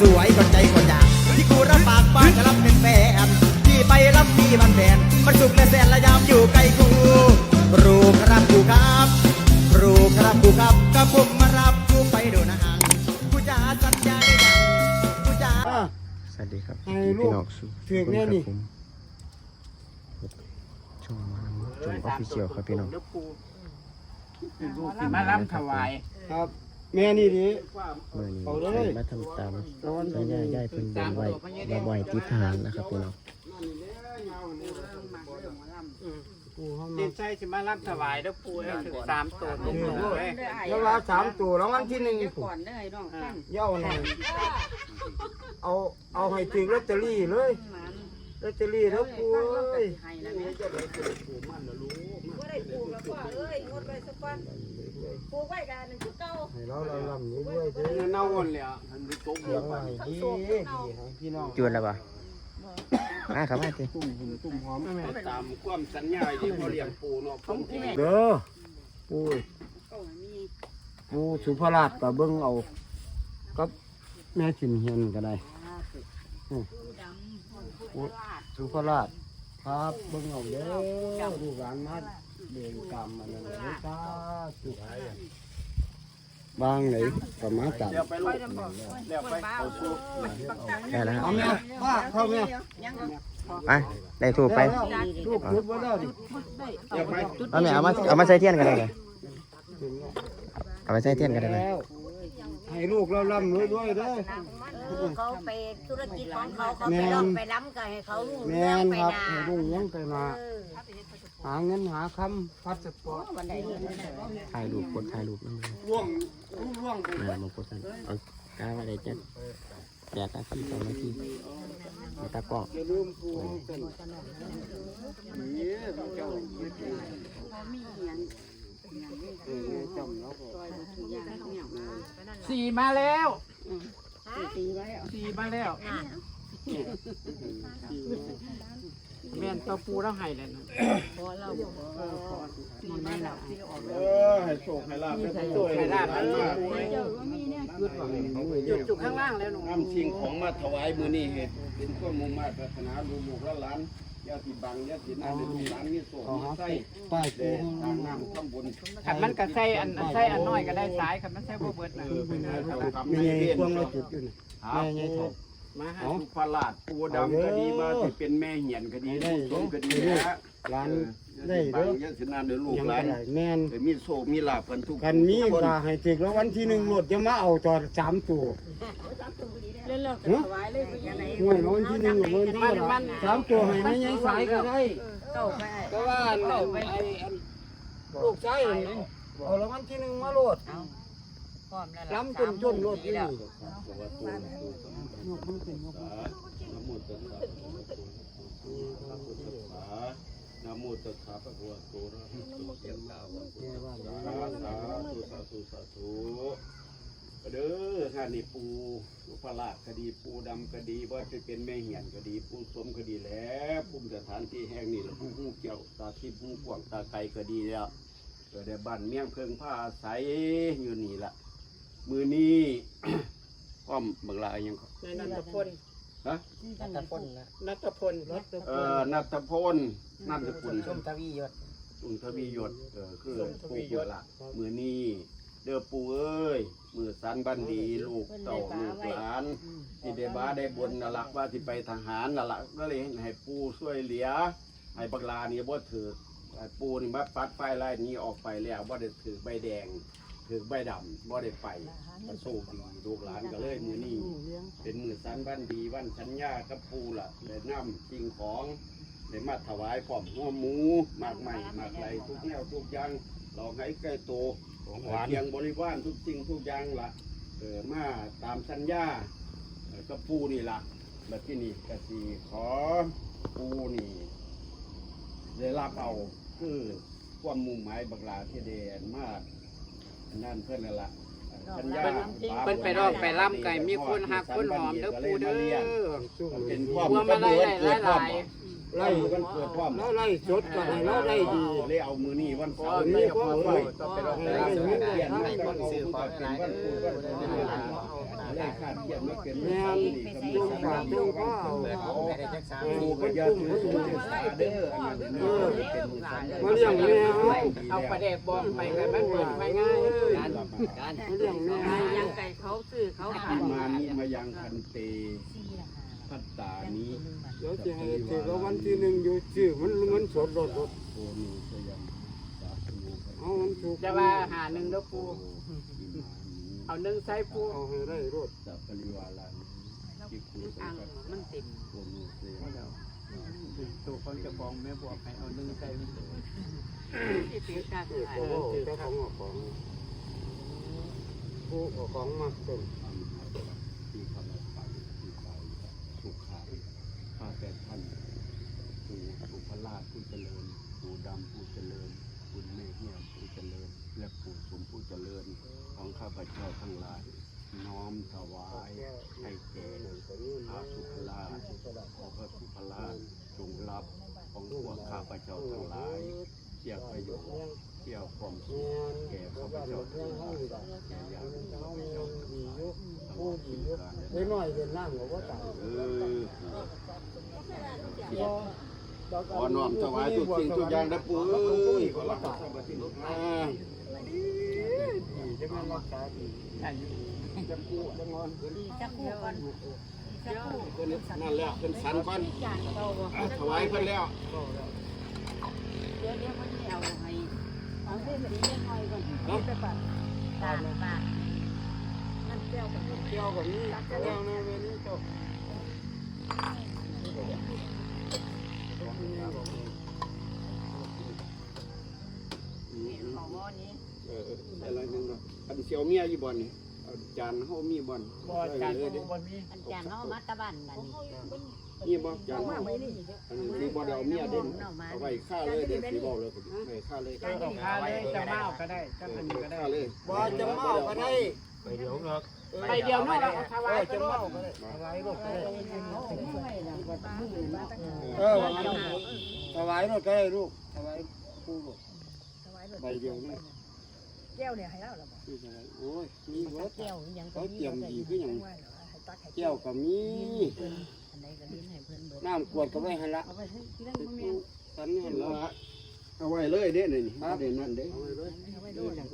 สวยคนใจคนอยากที่กูรับปากบ้านจะรับเป็นแฟนที่ไปรับมีมันแฟนมันสุขและแสนและยามอยู่ใกล้กูรู้ครับกูครับรู้ครับกูครับก็ผมมารับกูไปดูหนางกูจะสัญญาได้ยังกูจะอะสวัสดีครับให้พี่ลูกน้องสุถือกแน่นี่ผมช่องมาจนออฟฟิเชียลครับพี่น้องมาล่ำถวายครับ แม่นี่ดิ เมื่อนี้เอาเลยมาทำตามนอนสัญญาย่ายเพิ่นบนไว้มาบ่อยติดทหารนะครับพี่น้องกูเข้ามาดินใจสิมาล่ำถวายแล้วปูแล้วถึงสามตัวลงเลยแล้วว่าสามตัวรางวัลที่หนึ่งผมก่อนเลยน้องท่านเย่าหน่อยเอาเอาให้ถึงลอตเตอรี่เลยลอตเตอรี่แล้วกูเอ้ย ให้แล้วแม่บ่ได้ปลูกแล้ว พ่อเอ้ยงดไว้สักวันปลูกไว้กันนึงคือเก่าให้เราเราลำนี้ด้วยเด้อเน่าวนเลยอะมันมีโต๊ะเลี้ยงไว้ดีดีให้พี่น้องจวนแล้วป่ะมาครับมาสิตุ่มหุ่นตุ่มหอมตามความสัญญาที่เขาเลี้ยงปูเนาะผมที่เด้อปูเก่ามีปูสุภราชก็เบิ่งเอากับแม่ชินเฮียนก็ได้ผู้ดำผู้ลาดสุภราชครับเบิ่งเอาเด้อลูกหลานมา เดินกรรมมันนั่นเลยจ้าสุบางไหนก็มาจับ เดี๋ยวไปลูกเดี๋ยวไปเอาชูได้แล้วเอารับแม่ป้าเข้าแม่ไปได้ถูกไปลูกจุดไว้แล้วเดี๋ยวไปเอาแม่เอามาเอามาใส่เทียนกันได้เลยเอาไปใส่เทียนกันได้เลยให้ลูกเราร่ำรวยด้วยเด้อเออเขาไปธุรกิจของเขาเขาไปลองไปล้ำก็ให้เขาลุงเรื่องไปนาให้ลูกยังไปมาาเงินหาคำพัสปอร์ตวันใดเงินถ่ายรูปกดถ่ายรูปนั่นเลยร่วงร่วงไปแม่มากดสั่นเอากาไว้ได้จัดแปดนาทีสองนาทีมาตากล้องอย่าลืมปูเป็นเออจำแล้วก็สี่มาแล้วตีไว้อะสี่มาแล้วแม่นตัวปูแล้วให้เลยนะพอเราเออพอมันไม่หนักเออให้โชคให้ลาบให้สวยลาบแล้วลูกเจ้าก็มีเนี่ยหยุดจุกข้างล่างแล้วหนูนำสิ่งของมาถวายมือนี้เหตุเป็นข้อมุ่งมาตรปรารถนาลูกลูกหลานญาติบังญาตินาในลูกหลานมีโศกขอมีไส้ป้ายเดปูทางน้ำข้างบนขันมันก็ใส่อันใส่อันน้อยก็ได้สายขันมันใส่บ่เบิดนะเป็นให้เรามละเอียนพวงเราจุดอยู่นี่หาแม่ใหญ่ปูเถอะ มาหาสุภาลาดปูดำก็ดีมาที่เป็นแม่เหียนก็ดีได้ลูกสมก็ดีได้นะร้านได้ได้เด้เด้ออญาตินาเด้อลูกยังหลานได้แม่นมีโศกมีลาบกันทุกกันมีคนก็ให้ถึกแล้ววันที่หนึ่งรถจะมาเอาตอนสามตัวเรื่องเราถวายเลยไปยังไงห่วยแล้ววันที่หนึ่งกับวันที่ละสามตัวให้ไม่ใช่สายก็ได้เก่าไปก็ว่าอันนั้นไอ้อันลูกชายอันนี้เอาแล้ววันที่หนึ่งมาโลด พร้อมแล้วล้ำจนจนโลดนี่แล้วนะโมตัสสะนะโมตัสสะภะคะวะโตอะระหะโตสัมมาสัมพุทธัสสะสาธุสาธุสาธุเด้อท่านนี่ปูสุภราชคดีปูดำคดีว่าจะเป็นแม่เหียนคดีปูสมคดีแล้วภูมิสถานที่แห่งนี้ละผู้หูเกี่ยวตาทิพย์หูกว้างตาไกลคดีแล้วเกิดได้บ้านเมี่ยงเพิงผ้าอาศัยอยู่นี่ละ มือนี้อ้อมบักลายังก็ในนัทพลฮะนัทพลนัทพลเอ่อนัทพลนัทพลส้มทวียศสุนทวียศเออคือปูหัวละมือนี้เด้อปูเอ้ยมือสันบันดีลูกเต่าลูกหลานที่ได้บ้าได้บนน่ะลักว่าที่ไปทหารน่ะลักก็เลยให้ปูช่วยเหลือให้บักลานี่บ่ถือให้ปูนี่มาปัดไฟไล่นี้ออกไปแล้วบ่ได้ถือใบแดง ถือใบดำบ่ได้ไปก็โชคดีลูกหลานก็เลยมือนี้เป็นมือสันวันดีวันชัญญากับปูล่ะเลยนำสิ่งของเลยมาถวายพร้อมหัวหมูมากใหม่มากไรทุกแนวทุกอย่างเราให้ใกล้โตของหวานเพียงบริวารทุกสิ่งทุกอย่างล่ะเออมาตามสัญญากับปูนี่ล่ะแบบที่นี่กสีขอปูนี่ได้รับเอาคือความมุ่งหมายบักลาที่เดนมาก นั่นเพื่อนนั่นละสัญญาเพิ่นไปร้องไปล่ำไก่มีคนหักคนหอมเด้อปูเด้อเป็นความพวงมาลัยหลายหลายไล่กันเกิดความแล้วไล่สดก็ให้เราไล่ดีเลยเอามือนี่วันเสาร์นี่นี่ก็ก็ไปไปต้องไปลองไปรับเปลี่ยนให้คนซื้อขอเป็นวันพุธวันพฤหัส เลขขาดเขียนไม่เป็นแม่นลูกฝากลูกก็เอาไม่ได้จักสามปูปูกัก็นยากุ้งถือมันสูสูงงสาเด้ออันนั้นเออเป็นสันมาเลี้ยงแม่เอาเอาประเด็กบอกไปกันมันเปิดไปง่ายเอ้ยการการมาเลี้ยงแม่ให้ยังไก่เขาซื้อเขาขายมานิมายังคันเตพัตตานี้เดี๋ยวจะให้ถือว่าวันที่หนึ่งอยู่ชื่อมันเงินสดรถรถโอนูสยามสาธุเอามันถูกจะว่าหาหนึ่งแล้วปูอิมานิ เอาหนึ่งใส่ปูเอาให้ได้รถสัพปริวาลานิจิคุสัอ่างงกัสมันเต็มโอนูสยามตัวคนจะบอกแม่บอกให้เอาหนึ่งใส่ที่เป็นการเออขายโอ้โหเจ้าของเอาของผู้เอาของมาต้นที่คำปังที่ไปสุขาข้าแต่ท่านผู้ผู้พระราชผู้เจริญผู้ดำผู้เจริญผู้เมฆเงียบผู้เจริญ และผู้สมผู้เจริญของข้าพเจ้าทั้งหลาย น้อมถวายให้แก่พระสุภราชขอพระสุภราชจงรับของพวกข้าพเจ้าทั้งหลายเกี่ยวประโยชน์เกี่ยวความสุขแก่ข้าพเจ้าทั้งหลายแก่ญาติข้าพเจ้าทั้งหลายตลอดถึงกาลเล็กน้อยเป็นน้ำก็ว่าตายเออขอน้อมถวายทุกสิ่งทุกอย่างนะปู่เอ้ยขอรับ สมบัติทุกอย่างจะไม่รักษาดีจะกู้จะงอนจะคู่กันจะคู่เพิ่นนั่นแหละเพิ่นสันก่อนถวายเพิ่นแล้วเดี๋ยวเดี๋ยวมันเอาให้เอาเส้นสีเล็กน้อยก่อนนี่ไปปัดตาปากนั่นแก้วกับเกี่ยวกับนี้เกี่ยวนะเวนี้ก็ของวนี้เอออะไรนึงเนาะ อันเสียวเมียอยู่บ่นี่เอาจานเฮามีบ่นบ่จานเออเด้บ่มีอันจานเฮามาตะบันบัดนี้มีบ่จานเฮาอันนี้สิบ่ได้เอาเมียเด้เอาไว้ค่าเลยเด้อสิเว้าเลยก็ไว้ค่าเลยก็ต้องพาเลยจะมาเอาก็ได้จะเออัอนนี้ก็ได้ค่าเลยบ่จะเมาก็ได้ไปเดี๋ยวเนาะไปเดียวนู่นเราถวาเอยอไปจะนู่เมานก็ได้อะไรรถก็ได้เออถวายรถก็ได้ลูกถวายผู้ลูกใบเดียวนี่ แก้วเนี่ยให้เราหรอบอกที่ถวายโอ้ยมีรถแก้วยังเขาเตรียมดีคือหยังว่าเหรอให้ตักให้แก้วก็มีอันใดก็ลิ้นให้เพิ่นเบิดน้ำกวดก็ไว้ให้ละเอาไปให้ที่นั่นไปมึงปูเนี่ยสันให้แล้ละวเอาไว้เลยเด้นี่นี่เอาเด้นั่นเด้เอาไว้เลยเอาไว้ดูอย่าง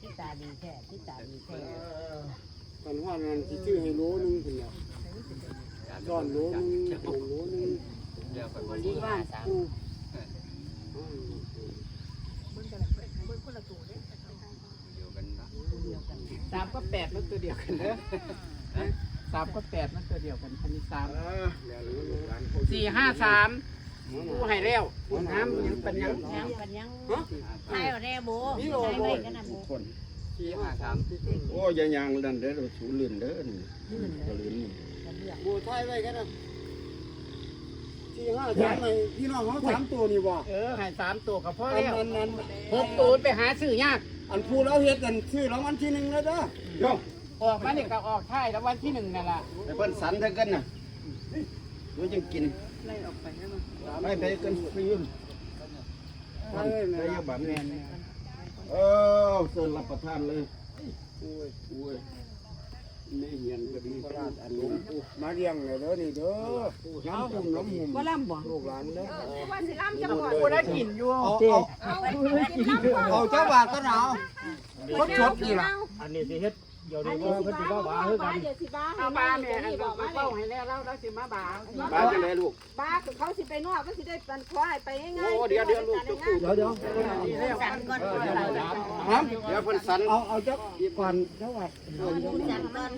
ที่ตาดีแท้ที่ตาดีแท้ตอนว่านั้นที่ชื่อให้โลนึงคุณเนี่ยย้อนโลนึงโลนึงเดี๋ยวไปที่บ้านปูมึงกันเลยมึงคนละตัวเนี่ยเดี๋ยวกันนะ สามก็แปดมันตัวเดียวกันเด้อสามก็แปดมันตัวเดียวกันอันนี้สามเออแล้วลูกหลานเขาสี่ห้าสามกูให้แล้วน้ำยังเป็นยังยังกันยังใช่แร่โบใช่ไว้กันนั่นทุกคนสี่ห้าสามโอ้ยอยายังนั่นเด้อเราสูลื่นเด้อนี่ก็ลื่นนี่ปูท้ายไว้กันนะ ที่ห้าสามในพี่น้องเขาสามตัวนี่บ่เออให้สามตัวกับพ่ออันแล้วนั้นนั้นหกตัวไปหาซื้อยากอันผู้เราเฮ็ดกันชื่อรางวัลที่หนึ่งเลยเด้อโยมออกมาเนี่ยก็ออกท้ายแล้ววันที่หนึ่งนั่นแหละไปเพิ่นสันเท่ากันน่ะดูจังกินไล่ออกไปนั่นไปไปกันไปยืมใช่ไปเลยยืมบัตรเนี่ยเออเสิร์ฟรับประทานเลยโอ้ยโอ้ย นี่เหียนก็ดีอันนี้มาเลี้ยงเลยเด้อนี่เด้อน้ำตุ่มน้ำหุ่มบ่ลำบ่ลูกหลานเด้อว่าสิล้ำจะบอกกูได้กินอยู่เอาเอาเอาเจ้าบาทก็หนาวก็ชดนี่ล่ะอันนี้สิ บ้าบ้าเฮ้ยกันเดี๋ยวสิบ้าเอาบ้าแม่อันบอกมาเล่าให้แล้วเราเราสิมาบ่าวบ้านจังไดลูกบ้าเขาสิไปนอกก็สิได้ปันควายไปง่ายโอ้เดี๋ยวเดี๋ยวลูกจุกเดี๋ยวเดี๋ยวกันก่อนครับเดี๋ยวเพิ่นสันเอาเอาเจ้าก่อนเจ้าว่าจันก่อน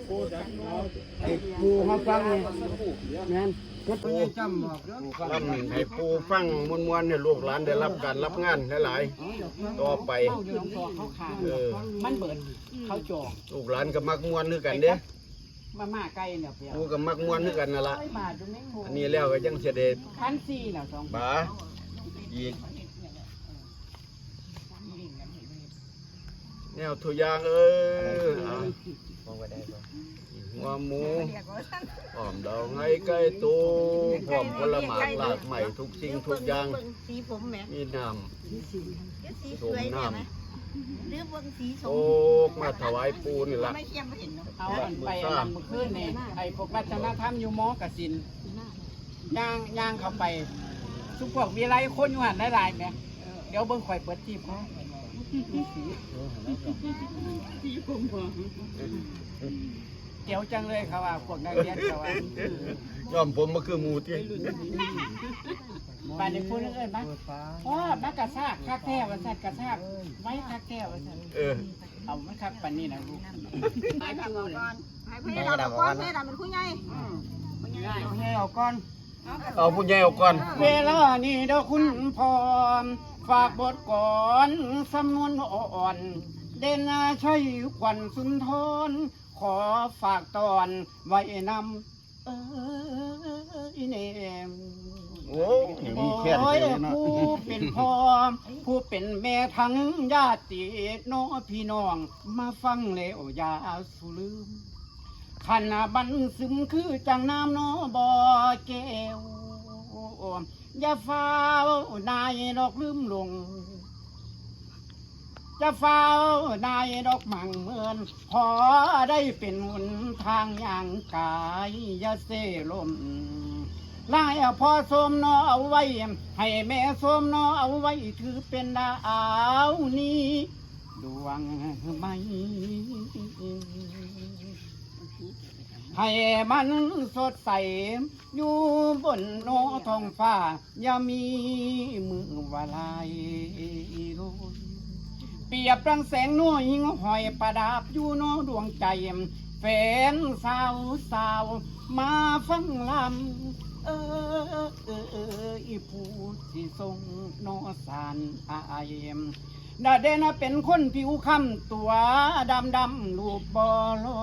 ไอ้ปูมาฟังนี่แม่นก็ไปจำบอกเด้อลำให้ปูฟังมวนๆเนี่ยลูกหลานได้รับการรับงานหลายๆต่อไปเขาขาดเออมันเบิดเขาจองลูกหลานก็มักมวนคือกันเด้มาม่าไก่เนี่ยเปียปูก็มักมวนคือกันนั่นล่ะร้อยบาทดูแม่งโมอันนี้แล้วก็ยังเสด็จพันสี่เนี่ยสองบาอีกแนวทุกอย่างเออเอามองไปได้ป่ะหัวหมูหอมดอกไงไก่ตูพร้อมผลไม้หลากใหม่ทุกสิ่งทุกอย่างสีผมแม่มีน้สีำสส้มวยน้แม่ไหมำ หรือเบิ่งสีสมโอ้มาถวายปูนี่ล่ะไม่เทียมไม่เห็นเนาะเอาอันไปอันนั้นมื้อคืนนี่ไอ้พวกวัฒนธรรมอยู่หมอกสินย่างย่างเข้าไปทุกพวกมีไรคนอยู่หันหลายๆแหมเดี๋ยวเบิ่งข่อยเปิดจีบเขาเดี๋ยวจังเลยเขาว่าพวกนักเรียนเขาว่า ย้อมผมมาคือหมูที่บ้านในพูดเรื่องเอิ้นปะพ่อนักกระซากคักแท้ว่าซั่นกระซากไว้คักแท้ว่าซั่นเออเอามันคักปานนี้นะลูกหายไปก่อนหายไปให้เราก่อนให้เราเป็นผู้ใหญ่เอาให้เอาก่อนเอาผู้ใหญ่เอาก่อนเวลานี้เด้อคุณพรฝากบทก่อนสำนวนอ่อน เด่นชัยขวัญสุนทรขอฝากตอนไว้นำเอ้ยเนมโอ้ยมีแค่นี้โอ้ยเนาะผู้เป็นพ่อผู้เป็นแม่ทั้งญาติน้องพี่น้อง มาฟังแล้วอย่าสุลืมขันบันซึมคือจังน้ำน้อบ่อแก้วอย่าฟ้าวนายดอกลืมลง จะฟ้าวนายดอกมังเหมือน ขอได้เป็นหนทางอย่างกายยาเสลมลายพอสมนอเอาไว้ ให้แม่สมนอเอาไว้ถือเป็นดาวนี้ดวงไม่ให้มันสดใส อยู่บนโนทองฟ้า อย่ามีมือวาลายโรย เปรียบดังแสงนัวหิงหอยประดับอยู่โนดวงใจแฟนสาวสาวมาฟังลำเออเออเอออีผู้ที่ทรงโนสานอายมดาเดนเป็นคนผิวคำตัวดำดำรูปบอลอ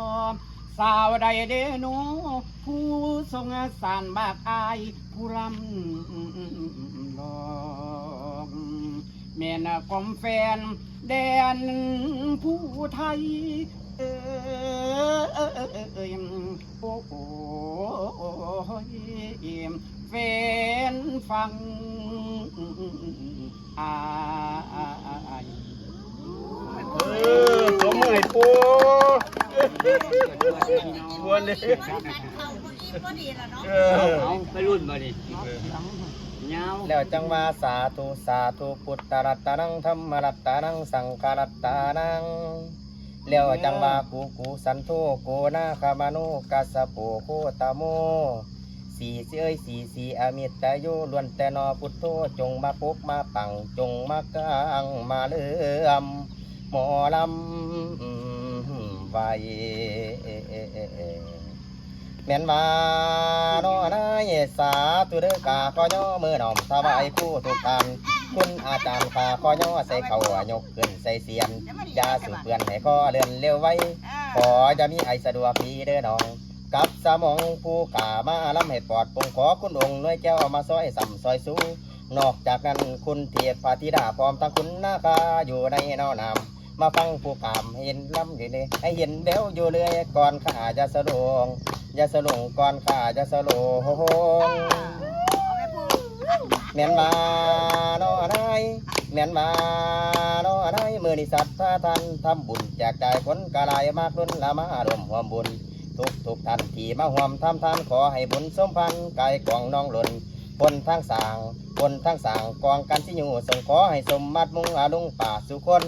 สาวใดเดโนผู้ทรงสารบากอายผู้ลำลองแม่นกอมแฟน แดนผู้ไทย เออเออเออเออโอ้โหแฟนฟังอายเออสมมือให้ปูชวนเลย เขาก็ดีแล้วเนาะ เออ เอาไปรุ่นมาดิ ยาแล้วจังว่าสาธุสาธุพุทธรัตนังธรรมรัตนังสังฆรัตนังแล้วจังว่ากูกูสันโธโกนาคามานุกัสะโปโคตโมสีเสยสีสีอมิตโยล้วนแต่นอพุทโธจงมาปกมาปังจงมากางมาเลื่อมหมอลำไว้ แม่นมาโนนายสาธุเดกาขอย่อมือหน่อมสบายคู่ทุกท่านคุณอาจารย์ขาขอย่อใส่เขายกขึ้นใส่เสียนยาสูบเปื่อนให้ข้อเลื่อนเร็วไว้ขอจะมีไอสะดวกดีเด้อน้อง กับสมองผู้กามาลำเหตุปอดปงขอคุณองค์น้อยแก้วมาซอยสัมซอยสูนอกจากนั้นคุณเทียบพาธิดาพร้อมทั้งคุณนาคาอยู่ในนอนามมาฟังผู้กามเห็นลำอยู่เลยให้เห็นเดี๋ยวอยู่เลยก่อนข้าจะสะดวง อย่าสลงก่อนข้าจะสโลงแม่นมาโนอนายแม่นมาโนอนายมือนิสัตว์พระท่านทำบุญแจกจ่ายคนกะลายมากล้นละมารวมความบุญ ทุกทุกท่านที่มาห่วมทำทานขอให้บุญสมพันธ์กายกองน้องหล่นบนทางสางบนทางสางกองกันที่อยู่ส่งขอให้สมมัดมุงอาลุงป่าสุคน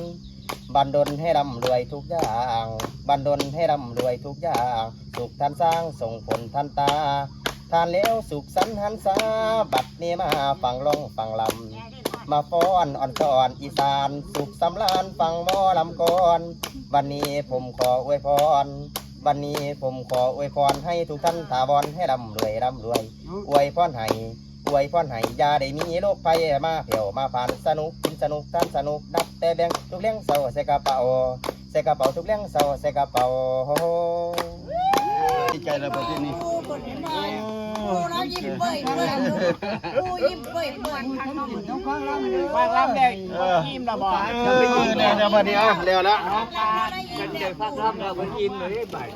บันดลให้ร่ำรวยทุกอย่างบันดลให้ร่ำรวยทุกอย่างสุขท่านสร้างส่งผลท่านตาทานแล้วสุขสันหันษาบัดนี้มาฟังลงฟังลำ มาฟ้อนอ่อนก่อนอีสาน สุขสำราญฟังหมอลำก่อน วันนี้ผมขออวยพร วันนี้ผมขออวยพรให้ทุกท่านถาวรให้ร่ำรวยร่ำรวย อวยพรให้ อวยพรให้ยาได้มีโรคภัยมาเผียวมาผ่านสนุกกินสนุกท่านสนุกนับแต่แบงทุกเลี้ยงเศร้าใส่กระเป๋าใส่กระเป๋าทุกเลี้ยงเศร้าใส่กระเป๋าดีใจแล้วประเทศนี้ปูน้อยปูเรายิ้มเปื่อยเปื่อยปูยิ้มเปื่อยเปื่อยวางลำได้ยิ้มระบอกเออเนี่ยเดี๋ยวบัดนี้เอาแล้วละกันเจอพักรับเราเป็นอินเลยบ่าย